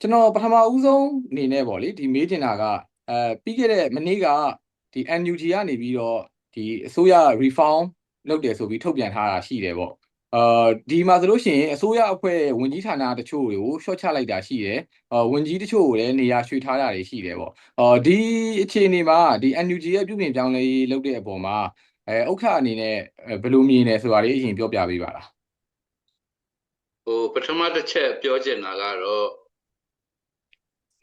ကျွန်တော်ပထမဦးဆုံးအနေနဲ့ပေါ့လေဒီမေးချင်တာကအဲပြီးခဲ့တဲ့မနေ့ကဒီ NUG ကနေပြီးတော့ဒီအစိုးရ reform လုပ်တယ်ဆိုပြီးထုတ်ပြန်ထားတာရှိတယ်ပေါ့အာဒီမှာဆိုလို့ရှိရင်အစိုးရအဖွဲ့ဝန်ကြီးဌာနတချို့တွေကိုရှော့ချလိုက်တာရှိတယ်အာဝန်ကြီးတချို့ကိုလည်းနေရာရွှေ့ထားတာတွေရှိတယ်ပေါ့အာဒီအခြေအနေမှာဒီ NUG ရဲ့ပြုပြင်ပြောင်းလဲရေးလုပ်တဲ့အပေါ်မှာအဲဥက္ခအနေနဲ့ဘယ်လိုမြင်လဲဆိုတာလေးအရင်ပြောပြပေးပါလားဟိုပထမတစ်ချက်ပြောချင်တာကတော့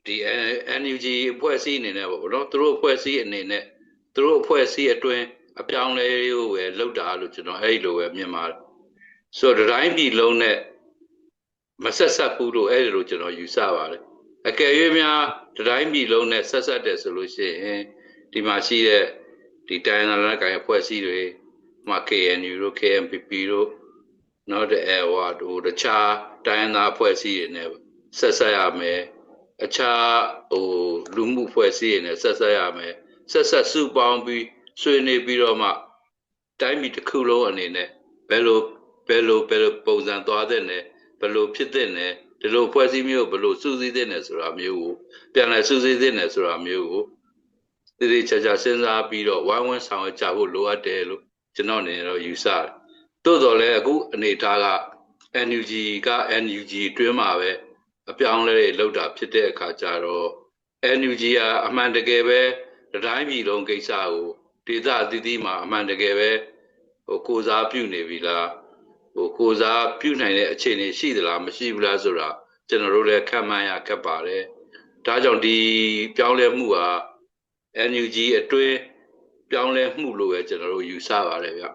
ဒီ NUG အဖွဲ့အစည်းအနေနဲ့ပေါ့ဗောနော်သူတို့အဖွဲ့အစည်းအနေနဲ့သူတို့အဖွဲ့အစည်းအတွင်းအပြောင်းလဲကိုပဲလောက်တာလို့ကျွန်တော်အဲ့ဒီလိုပဲမြင်ပါတယ်ဆိုတော့တိုင်းပြည်လုံးနဲ့မဆက်ဆက်ဘူးလို့အဲ့ဒီလိုကျွန်တော်ယူဆပါတယ်အကယ်၍များတိုင်းပြည်လုံးနဲ့ဆက်ဆက်တယ်ဆိုလို့ရှိရင်ဒီမှာရှိတဲ့ဒီတိုင်းနာလက်ကိုင်အဖွဲ့အစည်းတွေမှာ KNU တို့ KNPP တို့နော်တဲ့အဲဟိုတို့တခြားတိုင်းနာအဖွဲ့အစည်းတွေနဲ့ဆက်ဆက်ရမယ် အခြားဟိုလူမှုဖွဲ့စည်းရနဲ့ဆက်ဆက်ရမယ်ဆက်ဆက်စုပေါင်းပြီးဆွေးနွေးပြီးတော့မှတိုင်းပြည်တစ်ခုလုံးအနေနဲ့ဘယ်လိုဘယ်လိုဘယ်လိုပုံစံသွားတဲ့နဲ့ဘယ်လိုဖြစ်တဲ့နဲ့ဒီလိုဖွဲ့စည်းမျိုးဘယ်လိုစုစည်းတဲ့နဲ့ဆိုတာမျိုးကိုပြန်လည်စုစည်းတဲ့နဲ့ဆိုတာမျိုးကိုတည်တည်ချာချာစဉ်းစားပြီးတော့ဝိုင်းဝန်းဆောင်ရွက်ကြဖို့လိုအပ်တယ်လို့ကျွန်တော်အနေနဲ့တော့ယူဆတယ်။သို့တော်လည်းအခုအနေထားက NUG က NUG တွင်းမှာပဲ အပြောင်းလဲတွေလောက်တာဖြစ်တဲ့အခါကျတော့ NUG ကအမှန်တကယ်ပဲတိုင်းပြည်လုံးကိစ္စကိုဒေသအသီးသီးမှာအမှန်တကယ်ပဲဟိုကိုစားပြုနေပြီလားဟိုကိုစားပြုနိုင်တဲ့အခြေအနေရှိသလားမရှိဘူးလားဆိုတာကျွန်တော်တို့လည်းခံမှန်းရခက်ပါတယ်ဒါကြောင့်ဒီပြောင်းလဲမှုဟာ NUG အတွင်းပြောင်းလဲမှုလို့ပဲကျွန်တော်တို့ယူဆပါတယ်ဗျ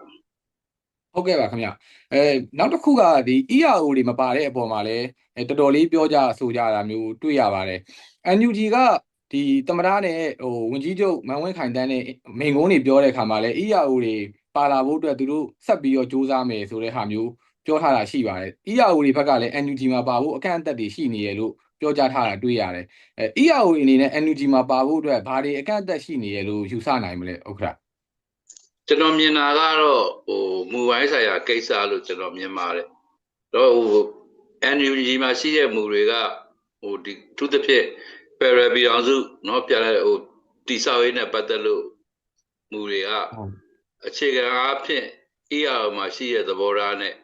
ဟုတ်ကဲ့ပါခင်ဗျအဲနောက်တစ်ခုကဒီ ERO တွေမပါတဲ့အပေါ်မှာလည်းအဲတော်တော်လေးပြောကြဆိုကြတာမျိုးတွေ့ရပါတယ် NUG ကဒီသမရနဲ့ဟိုဝင်ကြီးချုပ်မန်ဝင်းခိုင်တန်းနဲ့မိန်ကုန်းတွေပြောတဲ့အခါမှာလည်း ERO တွေပါလာဖို့အတွက်သူတို့ဆက်ပြီးတော့စူးစမ်းမယ်ဆိုတဲ့ဟာမျိုးပြောထားတာရှိပါတယ် ERO တွေဘက်ကလည်း NUG မှာပါဖို့အကန့်အသတ်တွေရှိနေရလို့ပြောကြားထားတာတွေ့ရတယ်အဲ ERO အနေနဲ့ NUG မှာပါဖို့အတွက်ဘာတွေအကန့်အသတ်ရှိနေရလို့ယူဆနိုင်မလဲဥက္ကဋ္ဌ ကျွန်တော်မြင်တာကတော့ဟိုမူဝိုင်းဆိုင်ရာကိစ္စလို့ကျွန်တော်မြင်ပါတယ်တော့ဟို NUG မှာရှိတဲ့မူတွေကဟိုဒီသူတစ်ဖြစ်ပယ်ရပြည်အောင်စုเนาะပြန်လဲဟိုတိဆောက်ရေးနဲ့ပတ်သက်လို့မူတွေကအခြေခံအားဖြင့် ER မှာရှိတဲ့သဘောထားနဲ့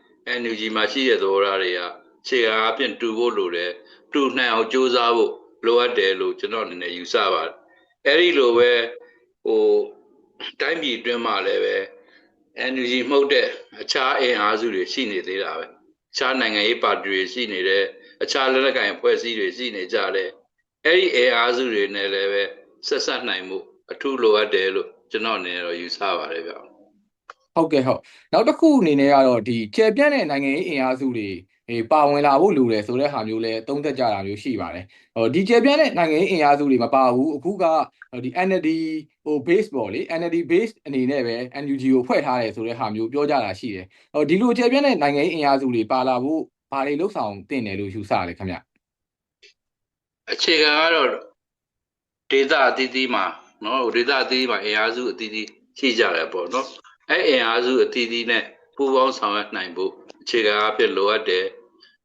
NUG မှာရှိတဲ့သဘောထားတွေကအခြေခံအားဖြင့်တူဖို့လိုတယ်တူနိုင်အောင်ကြိုးစားဖို့လိုအပ်တယ်လို့ကျွန်တော်အနေနဲ့ယူဆပါတယ်အဲ့ဒီလိုပဲဟို တိုင်းပြည်အတွင်းမှာလည်းပဲ NUG မှုတ်တဲ့အခြားအင်အားစုတွေရှိနေသေးတာပဲအခြားနိုင်ငံရေးပါတီတွေရှိနေတယ်အခြားလက်နက်ကိုင်အဖွဲ့အစည်းတွေရှိနေကြတယ်အဲ့ဒီအင်အားစုတွေနဲ့လည်းပဲဆက်ဆက်နိုင်မှုအထူးလိုအပ်တယ်လို့ကျွန်တော်အနေနဲ့တော့ယူဆပါတယ်ဗျဟုတ်ကဲ့ဟုတ်နောက်တစ်ခုအနေနဲ့ကတော့ဒီကျေပြန့်တဲ့နိုင်ငံရေးအင်အားစုတွေ အေးပါဝင်လာဖို့လိုတယ်ဆိုတဲ့ဟာမျိုးလဲသုံးသပ်ကြတာမျိုးရှိပါတယ်ဟိုဒီကျေပြန့်တဲ့နိုင်ငံရေးအင်အားစုတွေမပါဘူးအခုကဒီ NLD ဟို base ပေါ့လေ NLD base အနေနဲ့ပဲ NUG ကိုဖွဲ့ထားတယ်ဆိုတဲ့ဟာမျိုးပြောကြတာရှိတယ်ဟိုဒီလိုကျေပြန့်တဲ့နိုင်ငံရေးအင်အားစုတွေပါလာဖို့ဘာတွေလှုပ်ဆောင်တင်တယ်လို့ယူဆလဲခင်ဗျအခြေခံကတော့ဒေတာအသီးသီးမှာနော်ဒေတာအသီးသီးမှာအင်အားစုအသီးသီးရှိကြတယ်ပေါ့နော်အဲ့အင်အားစုအသီးသီးနဲ့ပူးပေါင်းဆောင်ရွက်နိုင်ဖို့အခြေခံအဖြစ်လိုအပ်တယ်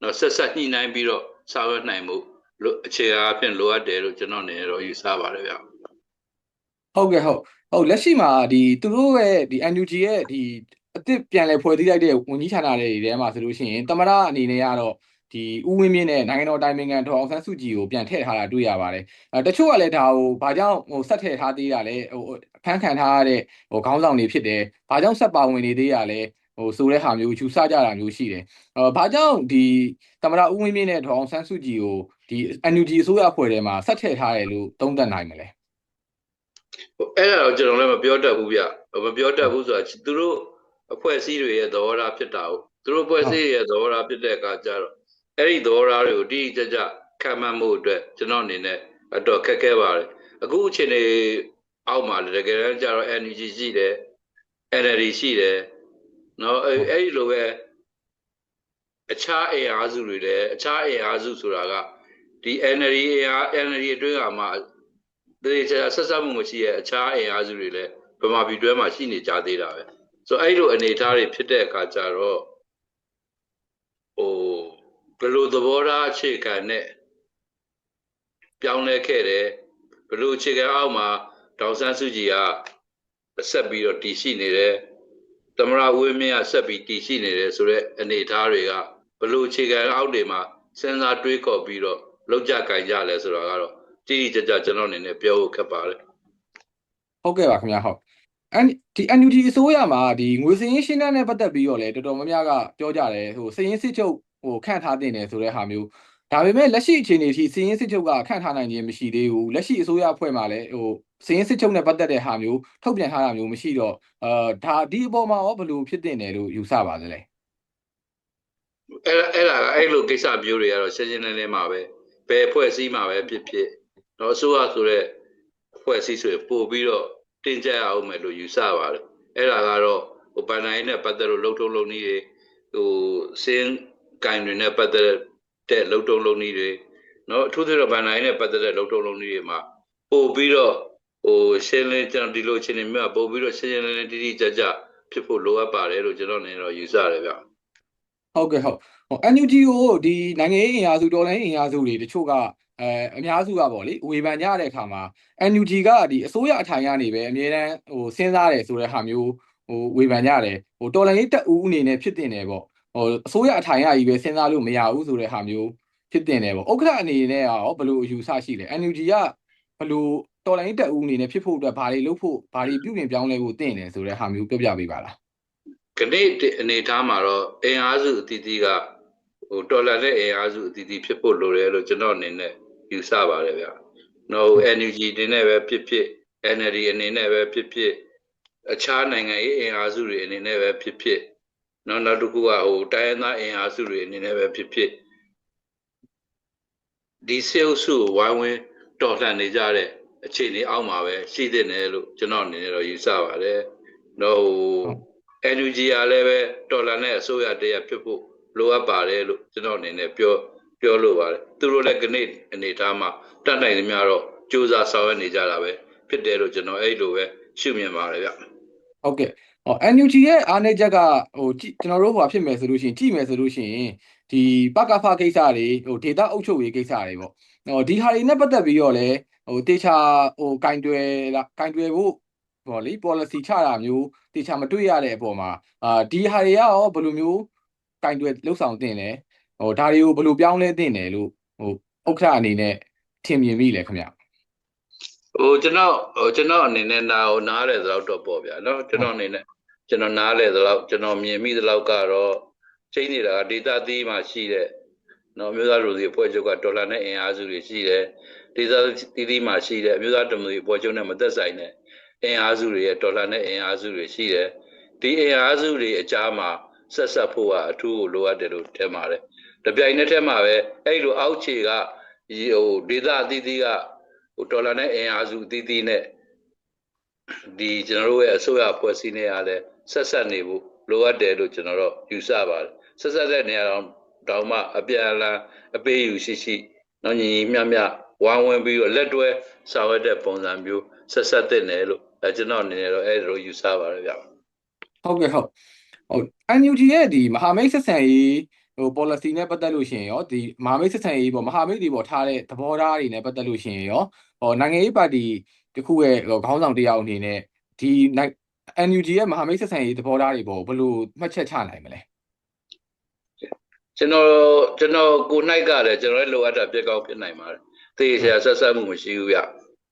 နော်ဆက်ဆက်ညှိနှိုင်းပြီးတော့ဆောင်ရွက်နိုင်ဖို့လို့အခြေခံအဖြစ်လိုအပ်တယ်လို့ကျွန်တော်အနေနဲ့တော့ယူဆပါတယ်ဗျဟုတ်ကဲ့ဟုတ်ဟုတ်လက်ရှိမှာဒီသူတို့ရဲ့ဒီ NUG ရဲ့ဒီအစ်စ်ပြန်လည်ဖွဲ့စည်းလိုက်တဲ့ဝန်ကြီးဌာနတွေထဲမှာဆိုလို့ရှိရင်တမရအနေနဲ့ကတော့ဒီဦးဝင်းမြင့်နဲ့နိုင်ငံတော်တိုင်ပင်ခံဒေါ်အောင်ဆန်းစုကြည်ကိုပြန်ထည့်ထားတာတွေ့ရပါတယ်အဲတချို့ကလည်းဒါကိုဘာကြောင့်ဟိုဆက်ထည့်ထားသေးတာလဲဟိုဖန်ခံထားရတဲ့ဟိုခေါင်းဆောင်တွေဖြစ်တယ်ဘာကြောင့်ဆက်ပါဝင်နေသေးရလဲ ဟိုဆိုတဲ့ဟာမျိုးယူဆကြတာမျိုးရှိတယ်အဲဘာကြောင့်ဒီတမရဦးဝင်းမြင့်နဲ့ဒေါ်အောင်ဆန်းစုကြည်ကိုဒီ NUG အစိုးရအဖွဲ့ထဲမှာဆက်ထည့်ထားတယ်လို့သုံးသပ်နိုင်မလဲအဲ့ဒါတော့ကျွန်တော်လည်းမပြောတတ်ဘူးဗျမပြောတတ်ဘူးဆိုတာသူတို့အဖွဲ့အစည်းတွေရဲ့သဘောထားဖြစ်တာကိုသူတို့အဖွဲ့အစည်းရဲ့သဘောထားဖြစ်တဲ့အခါကျတော့အဲ့ဒီသဘောထားတွေကိုတိတိကျကျခံမှန်းမှုအတွက်ကျွန်တော်အနေနဲ့အတော်ခက်ခဲပါတယ်အခုအချိန်လေးအောက်မှာလည်းတကယ်တမ်းကျတော့ NUG ရှိတယ် NLD ရှိတယ် နော်အဲ့အဲ့ဒီလိုပဲအခြားအင်အားစုတွေလည်းအခြားအင်အားစုဆိုတာကဒီ NLD အင်အား NLD အတွင်းကမှတေချာဆက်ဆက်မှုမရှိရဲ့အခြားအင်အားစုတွေလည်းဗမာပြည်တွဲမှာရှိနေကြသေးတာပဲဆိုအဲ့လိုအနေအထားတွေဖြစ်တဲ့အခါကျတော့ဟိုဘယ်လိုသဘောထားအခြေခံနဲ့ပြောင်းလဲခဲ့တယ်ဘလို့အခြေခံအောက်မှာဒေါက်ဆန်းစုကြည်ကဆက်ပြီးတော့တည်ရှိနေတယ် သမရဝင်းမြင့်ကဆက်ပြီးတည်ရှိနေတယ်ဆိုတော့အနေအထားတွေကဘလို့အခြေခံအောက်တွေမှာစဉ်းစားတွေးခေါ်ပြီးတော့လောက်ကြကြင်ကြလဲဆိုတော့ကတော့တိတိကျကျကျွန်တော်အနေနဲ့ပြောဖို့ခက်ပါတယ်ဟုတ်ကဲ့ပါခင်ဗျာဟုတ်အန်ဒီ NUG အစိုးရမှာဒီငွေစင်းရှင်းတန်းနဲ့ပတ်သက်ပြီးတော့လည်းတော်တော်များများကပြောကြတယ်ဟိုစရင်စစ်ချုပ်ဟိုခန့်ထားတင်တယ်ဆိုတဲ့ဟာမျိုး ဒါပေမဲ့လက်ရှိအခြေအနေထိစရင်စစ်ချုပ်ကခန့်ထားနိုင်ခြင်းမရှိသေးဘူးလက်ရှိအစိုးရအဖွဲ့မှာလည်းဟိုစရင်စစ်ချုပ်နဲ့ပတ်သက်တဲ့ဟာမျိုးထုတ်ပြန်ထားတာမျိုးမရှိတော့အာဒါဒီအပေါ်မှာရောဘယ်လိုဖြစ်တင်တယ်လို့ယူဆပါသလဲအဲ့ဒါအဲ့ဒါကအဲ့လိုကိစ္စမျိုးတွေကတော့ရှင်းရှင်းလင်းလင်းမှာပဲဘယ်ဖွဲ့စည်းမှာပဲဖြစ်ဖြစ်တော့အစိုးရဆိုတဲ့ဖွဲ့စည်းဆိုရင်ပို့ပြီးတော့တင်ကြရအောင်မယ်လို့ယူဆပါတယ်အဲ့ဒါကတော့ဟိုပန်နိုင်နဲ့ပတ်သက်လို့လုံထုံလုံနည်းတွေဟိုစင်းကင်တွေနဲ့ပတ်သက် တဲ့လုံထုံလုံနည်းတွေနော်အထူးသဖြင့်ပန်နိုင်နဲ့ပတ်သက်တဲ့လုံထုံလုံနည်းတွေမှာပို့ပြီးတော့ဟိုရှင်းလင်းကျွန်တော်ဒီလိုချင်းနေမြတ်ပို့ပြီးတော့ရှင်းရှင်းလင်းလင်းတိတိကျကျဖြစ်ဖို့လိုအပ်ပါတယ်လို့ကျွန်တော်အနေနဲ့တော့ယူဆတယ်ဗျဟုတ်ကဲ့ဟုတ်ဟို NUG ကိုဒီနိုင်ငံရေးအင်အားစုတော်လိုင်းအင်အားစုတွေတချို့ကအဲအများစုကပေါ့လေဝေဖန်ကြတဲ့အခါမှာ NUG ကဒီအစိုးရအထိုင်ကနေပဲအမြဲတမ်းဟိုစဉ်းစားတယ်ဆိုတဲ့ဟာမျိုးဟိုဝေဖန်ကြတယ်ဟိုတော်လိုင်းရေးတက်ဦးအနေနဲ့ဖြစ်တင်တယ်ပေါ့ ဟိုအစိုးရအထိုင်ကကြီးပဲစဉ်းစားလို့မရဘူးဆိုတဲ့ဟာမျိုးဖြစ်တင်တယ်ပေါ့ဥက္ကဋ္ဌအနေနဲ့ရောဘယ်လိုအယူဆရှိလဲ NUG ကဘယ်လိုတော်လိုင်းရေးတက်ဦးအနေနဲ့ဖြစ်ဖို့အတွက်ဘာတွေလုပ်ဖို့ဘာတွေပြုပြင်ပြောင်းလဲဖို့တင်တယ်ဆိုတဲ့ဟာမျိုးပြောပြပေးပါလားကနေ့အနေထားမှာတော့အင်အားစုအသီးသီးကဟိုတော်လာတဲ့အင်အားစုအသီးသီးဖြစ်ဖို့လိုတယ်လို့ကျွန်တော်အနေနဲ့ယူဆပါတယ်ဗျ။နော် NUG တင်နဲ့ပဲဖြစ်ဖြစ် NLD အနေနဲ့ပဲဖြစ်ဖြစ်အခြားနိုင်ငံရေးအင်အားစုတွေအနေနဲ့ပဲဖြစ်ဖြစ် နော်နောက်တစ်ခုကဟိုတိုင်းရင်းသားအင်အားစုတွေအနေနဲ့ပဲဖြစ်ဖြစ်ဒီစေအုပ်စုကိုဝိုင်းဝန်းတော်လှန်နေကြတဲ့အခြေအနေအောက်မှာပဲရှိသင့်တယ်လို့ကျွန်တော်အနေနဲ့တော့ယူဆပါတယ်။နော်ဟို NUG ကလည်းပဲတော်လာနဲ့အစိုးရတရားဖြစ်ဖို့လိုအပ်ပါတယ်လို့ကျွန်တော်အနေနဲ့ပြောပြောလိုပါတယ်သူတို့လည်းကနေ့အနေထားမှာတတ်နိုင်သမျှတော့စူးစမ်းဆောင်ရွက်နေကြတာပဲဖြစ်တယ်လို့ကျွန်တော်အဲ့လိုပဲရှုမြင်ပါတယ်ဗျဟုတ်ကဲ့ ဟော NUG ရဲ့အားနည်းချက်ကဟိုကြည့်ကျွန်တော်တို့ဟိုဖြစ်မယ်ဆိုလို့ရှိရင်ကြည့်မယ်ဆိုလို့ရှိရင်ဒီပကဖကိစ္စတွေဟိုဒေတာအုပ်ချုပ်ရေးကိစ္စတွေပေါ့ဟိုဒီဟာတွေနဲ့ပတ်သက်ပြီးတော့လည်းဟိုတေချာဟိုကင်တွယ်လားကင်တွယ်ဖို့ဟောလေ policy ချတာမျိုးတေချာမတွေ့ရတဲ့အပေါ်မှာအာဒီဟာတွေကရောဘယ်လိုမျိုးကင်တွယ်လှုပ်ဆောင်တင်လဲဟိုဒါတွေကိုဘယ်လိုပြောင်းလဲတင်တယ်လို့ဟိုဥက္ကဋ္ဌအနေနဲ့ထင်မြင်မိလဲခင်ဗျ ဟိုကျွန်တော်ကျွန်တော်အနေနဲ့နာကိုနားရတဲ့လောက်တော့ပေါ့ဗျာနော်ကျွန်တော်အနေနဲ့ကျွန်တော်နားရတဲ့လောက်ကျွန်တော်မြင်မိတဲ့လောက်ကတော့ချိန်နေတာဒေတာသီးမှာရှိတဲ့နော်မျိုးသားလူတွေအဖွဲ့ချုပ်ကဒေါ်လာနဲ့အင်အားစုတွေရှိတယ်ဒေတာသီးသီးမှာရှိတဲ့မျိုးသားတမလူအဖွဲ့ချုပ်နဲ့မသက်ဆိုင်တဲ့အင်အားစုတွေရဲ့ဒေါ်လာနဲ့အင်အားစုတွေရှိတယ်ဒီအင်အားစုတွေအကြားမှာဆက်ဆက်ဖို့ကအထူးကိုလိုအပ်တယ်လို့ထင်ပါတယ်တပြိုင်နက်တည်းမှာပဲအဲ့လိုအောက်ခြေကဟိုဒေတာသီးသီးက ဟိုဒေါ်လာနဲ့အင်အားစုအသီးသီးနဲ့ဒီကျွန်တော်တို့ရဲ့အစိုးရဖွဲ့စည်းနေရလဲဆက်ဆက်နေဖို့လိုအပ်တယ်လို့ကျွန်တော်တို့ယူဆပါတယ်ဆက်ဆက်တဲ့နေရာတော့တောင်မှအပြန်အလှန်အပေးယူရှိရှိနော်ညီညီမျှမျှဝိုင်းဝန်းပြီးတော့လက်တွဲဆောင်ရွက်တဲ့ပုံစံမျိုးဆက်ဆက်တဲ့နယ်လို့အဲကျွန်တော်အနေနဲ့တော့အဲ့လိုယူဆပါတယ်ဗျဟုတ်ကဲ့ဟုတ်ဟုတ် NUG ရဲ့ဒီမဟာမိတ်ဆက်ဆံရေး ဟို policy နဲ့ပတ်သက်လို့ရှိရင်ရောဒီမဟာမိတ်ဆက်ဆံရေးပေါ့မဟာမိတ်တွေပေါ်ထားတဲ့သဘောထားတွေနဲ့ပတ်သက်လို့ရှိရင်ရောဟောနိုင်ငံရေးပါတီတစ်ခုရဲ့ဟိုခေါင်းဆောင်တစ်ယောက်အနေနဲ့ဒီနိုင် NUG ရဲ့မဟာမိတ်ဆက်ဆံရေးသဘောထားတွေပေါ်ဘယ်လိုမှတ်ချက်ချနိုင်မလဲကျွန်တော်ကျွန်တော်ကို၌ကလည်းကျွန်တော်ရဲ့လိုအပ်တာပြက်ကောက်ဖြစ်နိုင်ပါတယ်သေချာဆက်ဆက်မှုမရှိဘူးဗျ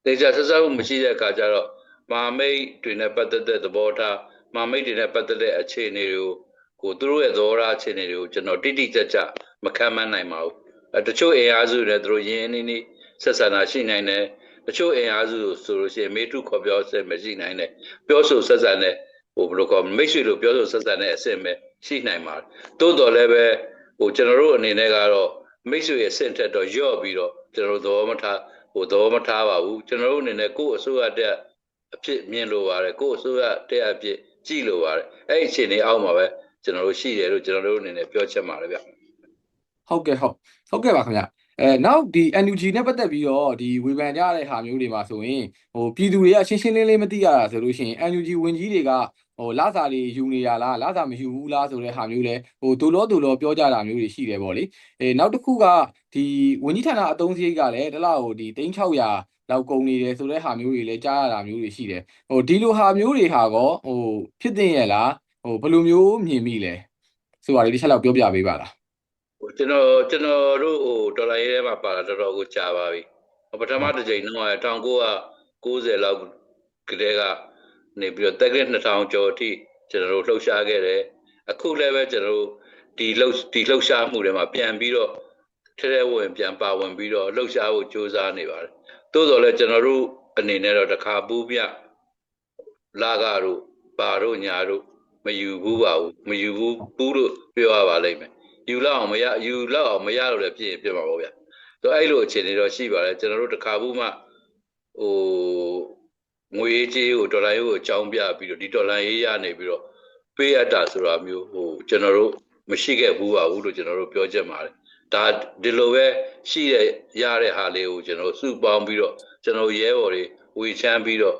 သေချာဆက်ဆက်မှုမရှိတဲ့အခါကျတော့မဟာမိတ်တွေနဲ့ပတ်သက်တဲ့သဘောထားမဟာမိတ်တွေနဲ့ပတ်သက်တဲ့အခြေအနေတွေကို ကိုသူတို့ရဲ့သဘောထားအခြေအနေတွေကိုကျွန်တော်တိတိကျကျမခံမနိုင်ပါဘူးအဲတချို့အင်အားစုတွေသူတို့ရင်းနှီးနှီးဆက်ဆံတာရှိနိုင်တယ်တချို့အင်အားစုဆိုလို့ရှိရင်မေတုခေါ်ပြောဆက်မရှိနိုင်တယ်ပြောဆိုဆက်ဆံတဲ့ဟိုဘယ်လိုခေါ်မိတ်ဆွေလိုပြောဆိုဆက်ဆံတဲ့အဆင့်ပဲရှိနိုင်ပါတယ်တိုးတော်လည်းပဲဟိုကျွန်တော်တို့အနေနဲ့ကတော့မိတ်ဆွေရဲ့စင့်ထက်တော့ယော့ပြီးတော့ကျွန်တော်တို့သဘောမထားဟိုသဘောမထားပါဘူးကျွန်တော်တို့အနေနဲ့ကိုယ့်အစိုးရတဲ့အဖြစ်မြင်လို့ပါတယ်ကိုယ့်အစိုးရတဲ့အဖြစ်ကြည့်လို့ပါတယ်အဲ့ဒီအခြေအနေအောက်မှာပဲ ကျွန်တော်တို့ရှိတယ်လို့ကျွန်တော်တို့အနေနဲ့ပြောချင်ပါတယ်ဗျဟုတ်ကဲ့ဟုတ်ဟုတ်ကဲ့ပါခင်ဗျအဲနောက်ဒီ NUG နဲ့ပတ်သက်ပြီးတော့ဒီဝေဖန်ကြတဲ့ဟာမျိုးတွေမှာဆိုရင်ဟိုပြည်သူတွေကရှင်းရှင်းလင်းလင်းမသိရတာဆိုလို့ရှိရင် NUG ဝင်ကြီးတွေကဟဟိုလာစာတွေယူနေရလားလာစာမယူဘူးလားဆိုတဲ့ဟာမျိုးလဲဟိုဒိုလောဒိုလောပြောကြတာမျိုးတွေရှိတယ်ပေါ့လေအဲနောက်တစ်ခုကဒီဝန်ကြီးဌာနအသုံးစရိတ်ကလည်းတစ်လောက်ဒီ3600လောက်ကုန်နေတယ်ဆိုတဲ့ဟာမျိုးတွေလည်းကြားရတာမျိုးတွေရှိတယ်ဟိုဒီလိုဟာမျိုးတွေဟာကောဟိုဖြစ်တင်ရဲ့လား ဟိုဘယ်လိုမျိုးမြင်မိလဲဆိုတာလေးတစ်ချက်လောက်ပြောပြပေးပါလားဟိုကျွန်တော်ကျွန်တော်တို့ဟိုဒေါ်လာရေးထဲမှာပါတာတော်တော်ကိုကြာပါပြီဟိုပထမတစ်ချိန်တော့1990လောက်ကတည်းကနေပြီးတော့တက်ကက်2000ကျော်အထိကျွန်တော်တို့လှုပ်ရှားခဲ့တယ်အခုလည်းပဲကျွန်တော်တို့ဒီလှုပ်ဒီလှုပ်ရှားမှုတွေမှာပြန်ပြီးတော့ထဲထဲဝင်ပြန်ပါဝင်ပြီးတော့လှုပ်ရှားဖို့ကြိုးစားနေပါတယ်သို့တော်လည်းကျွန်တော်တို့အနေနဲ့တော့တစ်ခါပူးပြလာကတို့ပါတို့ညာတို့ မယူဘူးပါဘူးမယူဘူးပူးလို့ပြောရပါလိမ့်မယ်ယူလောက်အောင်မရယူလောက်အောင်မရလို့လည်းပြင်ပြင်ပါပေါ့ဗျာ။ဆိုအဲ့လိုအခြေအနေတော့ရှိပါတယ်ကျွန်တော်တို့တစ်ခါဘူးမှဟိုငွေကြေးကိုဒေါ်လာရေးကိုအကြောင်းပြပြီးတော့ဒီဒေါ်လာရေးရနေပြီးတော့ပေးရတာဆိုတာမျိုးဟိုကျွန်တော်တို့မရှိခဲ့ဘူးပါဘူးလို့ကျွန်တော်တို့ပြောချက်ပါတယ်။ဒါဒီလိုပဲရှိရရတဲ့ဟာလေးကိုကျွန်တော်စုပေါင်းပြီးတော့ကျွန်တော်ရဲဘော်တွေဝေချမ်းပြီးတော့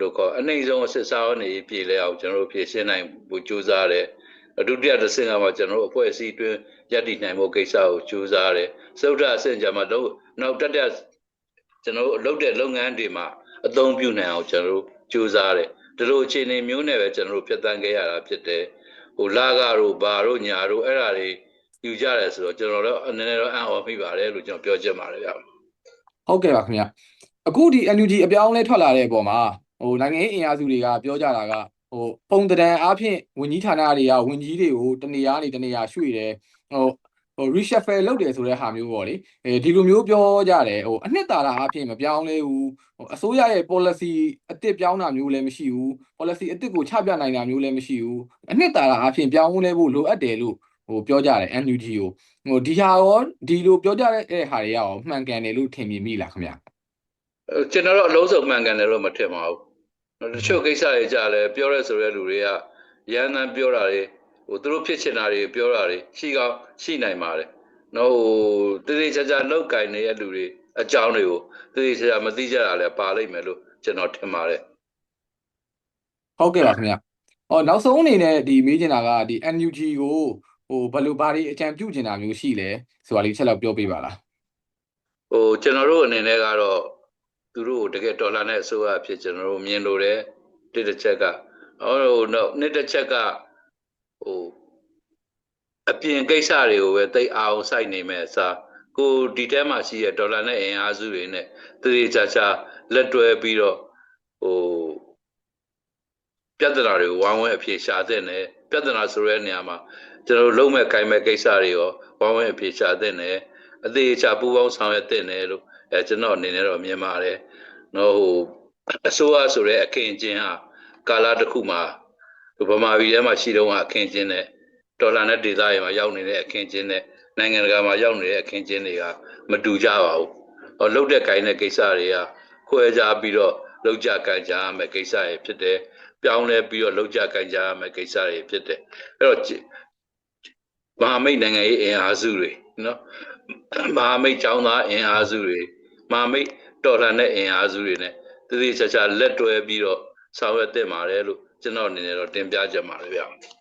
လို့ခေါ်အနှိမ့်ဆုံးစစ်စားနေပြည်လဲအောင်ကျွန်တော်တို့ဖြည့်ရှင်းနိုင်ဖို့ကြိုးစားတယ်။အဒုတိယတစ်ဆင့်ကမှကျွန်တော်တို့အဖွဲ့အစည်းအတွင်းယက်တည်နိုင်ဖို့ကိစ္စကိုကြိုးစားတယ်။သုဒ္ဓအဆင့်ကြမှာတော့နောက်တက်တဲ့ကျွန်တော်တို့လုပ်တဲ့လုပ်ငန်းတွေမှာအသုံးပြုနိုင်အောင်ကျွန်တော်တို့ကြိုးစားတယ်။ဒီလိုအခြေအနေမျိုးနဲ့ပဲကျွန်တော်တို့ဖြတ်တန်းခဲ့ရတာဖြစ်တယ်။ဟိုလာကတို့ဘာတို့ညာတို့အဲ့ဒါတွေယူကြတယ်ဆိုတော့ကျွန်တော်တို့အနေနဲ့တော့အံ့ဩမိပါတယ်လို့ကျွန်တော်ပြောချင်ပါတယ်ဗျာ။ဟုတ်ကဲ့ပါခင်ဗျအခုဒီ NUG အပြောင်းအလဲထွက်လာတဲ့အပေါ်မှာ ဟိုနိုင်ငံရေးအင်အားစုတွေကပြောကြတာကဟိုပုံတံအားဖြင့်ဝန်ကြီးဌာနတွေကဝန်ကြီးတွေကိုတနေရာနေတနေရာရွှေ့တယ်ဟိုဟို reshuffle လုပ်တယ်ဆိုတဲ့ဟာမျိုးပေါ့လေအဲဒီလိုမျိုးပြောကြတယ်ဟိုအနှစ်သာရအားဖြင့်မပြောင်းလဲဘူးဟိုအစိုးရရဲ့ policy အစ်စ်ပြောင်းတာမျိုးလည်းမရှိဘူး policy အစ်စ်ကိုချပြနိုင်တာမျိုးလည်းမရှိဘူးအနှစ်သာရအားဖြင့်ပြောင်းလဲဖို့လိုအပ်တယ်လို့ဟိုပြောကြတယ် NUG ကိုဟိုဒီဟာရောဒီလိုပြောကြတဲ့ဟာတွေရောမှန်ကန်တယ်လို့ထင်မြင်မိလားခင်ဗျအဲကျွန်တော်တို့အလုံးစုံမှန်ကန်တယ်လို့မထင်ပါဘူး။ တချို့ကိစ္စတွေကြလည်းပြောရဲဆိုတဲ့လူတွေကရန်တမ်းပြောတာတွေဟိုသူတို့ဖြစ်ချင်တာတွေပြောတာတွေရှိကောင်းရှိနိုင်ပါတယ်။နော်ဟိုတည်တည်ချာချာလောက်ကင်နေတဲ့လူတွေအကြောင်းတွေကိုတည်တည်ချာချာမသိကြတာလည်းပါလိမ့်မယ်လို့ကျွန်တော်ထင်ပါတယ်ဟုတ်ကဲ့ပါခင်ဗျ။အော်နောက်ဆုံးအနေနဲ့ဒီမေးချင်တာကဒီ NUG ကိုဟိုဘယ်လိုဘာတွေအကြံပြုချင်တာမျိုးရှိလဲဆိုတာလေးချက်လောက်ပြောပေးပါလား။ဟိုကျွန်တော်တို့အနေနဲ့ကတော့ သူတို့ကိုတကယ်ဒေါ်လာနဲ့အစိုးရအဖြစ်ကျွန်တော်တို့မြင်လို့တယ်တစ်တစ်ချက်ကဟိုတော့နှစ်တစ်ချက်ကဟိုအပြင်ကိစ္စတွေကိုပဲတိတ်အောင်စိုက်နေမဲ့အစားကိုဒီထဲမှာရှိတဲ့ဒေါ်လာနဲ့အင်အားစုတွေနဲ့တတိချာချာလက်တွဲပြီးတော့ဟိုပြဿနာတွေကိုဝိုင်းဝန်းအဖြေရှာတဲ့နဲ့ပြဿနာဆိုတဲ့နေရာမှာကျွန်တော်တို့လုံးမဲ့ကိုင်မဲ့ကိစ္စတွေရောဝိုင်းဝန်းအဖြေရှာတဲ့နဲ့အသေးချာပူပေါင်းဆောင်ရွက်တဲ့နဲ့လို့ အဲကျွန်တော်အနေနဲ့တော့မြင်ပါတယ်နော်ဟိုအစိုးရဆိုတဲ့အခင်းအကျင်းဟာကာလတစ်ခုမှာဟိုဗမာပြည်ထဲမှာရှိတော့အခင်းအကျင်းနဲ့ဒေါ်လာနဲ့ဒေသတွေမှာရောက်နေတဲ့အခင်းချင်းနဲ့နိုင်ငံတကာမှာရောက်နေတဲ့အခင်းချင်းတွေကမတူကြပါဘူး။ဟောလှုပ်တဲ့ကိုင်းတဲ့ကိစ္စတွေကခွဲခြားပြီးတော့လှုပ်ကြကိုင်းကြရမယ့်ကိစ္စတွေဖြစ်တယ်။ပြောင်းလဲပြီးတော့လှုပ်ကြကိုင်းကြရမယ့်ကိစ္စတွေဖြစ်တယ်။အဲ့တော့ကြည့်မဟာမိတ်နိုင်ငံရေးအင်အားစုတွေနော်မဟာမိတ်ចောင်းသားအင်အားစုတွေ မဟာမိတ်တော်လှန်တဲ့အင်အားစုတွေနဲ့တတိချာချာလက်တွဲပြီးတော့ဆောင်ရွက်တင်ပါတယ်လို့ကျွန်တော်အနေနဲ့တော့တင်ပြကြပါတယ်ဗျာ။